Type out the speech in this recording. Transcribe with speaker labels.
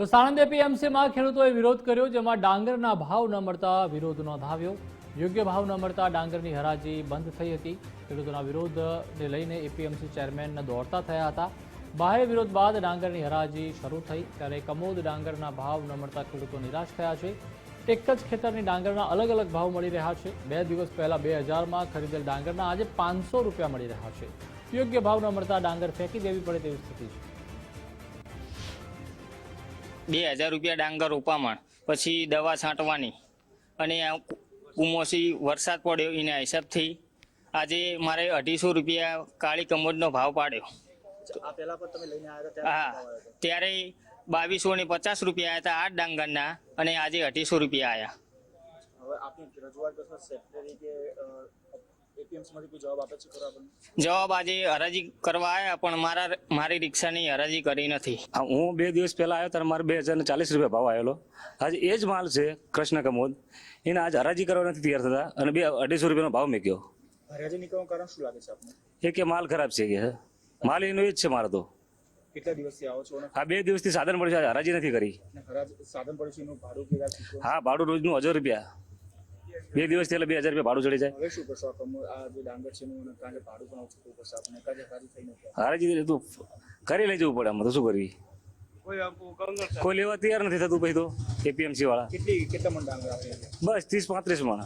Speaker 1: તો સાણંદ એપીએમસીમાં ખેડૂતોએ વિરોધ કર્યો જેમાં ડાંગરના ભાવ ન મળતા વિરોધ નોંધાવ્યો. યોગ્ય ભાવ ન મળતા ડાંગરની હરાજી બંધ થઈ હતી. ખેડૂતોના વિરોધને લઈને એપીએમસી ચેરમેન દોડતા થયા હતા. બાહ્ય વિરોધ બાદ ડાંગરની હરાજી શરૂ થઈ. ત્યારે કમોદ ડાંગરના ભાવ ન મળતા ખેડૂતો નિરાશ થયા છે. એક જ ખેતરની ડાંગરના અલગ અલગ ભાવ મળી રહ્યા છે. બે દિવસ પહેલા બે હજારમાં ખરીદેલ ડાંગરના આજે પાંચસો રૂપિયા મળી રહ્યા છે. યોગ્ય ભાવ ન મળતા ડાંગર ફેંકી દેવી પડે તેવી સ્થિતિ છે.
Speaker 2: બે હજાર રૂપિયા ડાંગર ઉપામણ પછી દવા છાંટવાની. અને કુમોસી વરસાદ પડ્યો એના હિસાબથી આજે મારે અઢીસો રૂપિયા કાળી કમોદનો ભાવ પાડ્યો. હા ત્યારે બાવીસો ને પચાસ રૂપિયા આવ્યા હતા આઠ ડાંગરના અને આજે અઢીસો રૂપિયા આવ્યા
Speaker 3: જવાબ આપે છે ખરો આપણને?
Speaker 2: જવાબ આજે હરાજી કરવા આવ્યા પણ મારા મારી રિક્ષાની હરાજી કરી નથી.
Speaker 4: હું બે દિવસ પહેલા આવ્યો ત્યારે મારે બે હજાર ને ચાલીસ રૂપિયા ભાવ આવેલો આજે એ જ માલ છે કૃષ્ણ કમોદ. એને આજ હરાજી કરવા નથી તૈયાર થતા અને બે અઢીસો રૂપિયાનો ભાવ મેક્યો.
Speaker 3: હરાજી નીકળવાનું કારણ શું લાગે છે આપને?
Speaker 4: એ કે માલ ખરાબ છે કે માલ એનો એ જ છે મારો તો.
Speaker 3: કેટલા દિવસથી આવો છો? અને
Speaker 4: બે દિવસથી સાધન પડ્યું છે હરાજી નથી કરી.
Speaker 3: સાધન પડ્યું છે?
Speaker 4: હા ભાડું રોજનું હજાર રૂપિયા. બે દિવસથી એટલે બે હજાર રૂપિયા ભાડું ચડી જાય.
Speaker 3: હવે શું કરશો? આ આ જે ડાંગર છે એનું ભાડું પણ ઓછું પડશે. આપણે કાજે હરાજી થઈ નથી
Speaker 4: હરાજી તો કરી લઈ જવું પડે આમાં તો શું કરવી? કોઈ લેવા તૈયાર નથી થતું પછી તો એપીએમસી વાળા.
Speaker 3: કેટલી કેટલા મણ ડાંગર
Speaker 4: બસ ત્રીસ પાંત્રીસમાં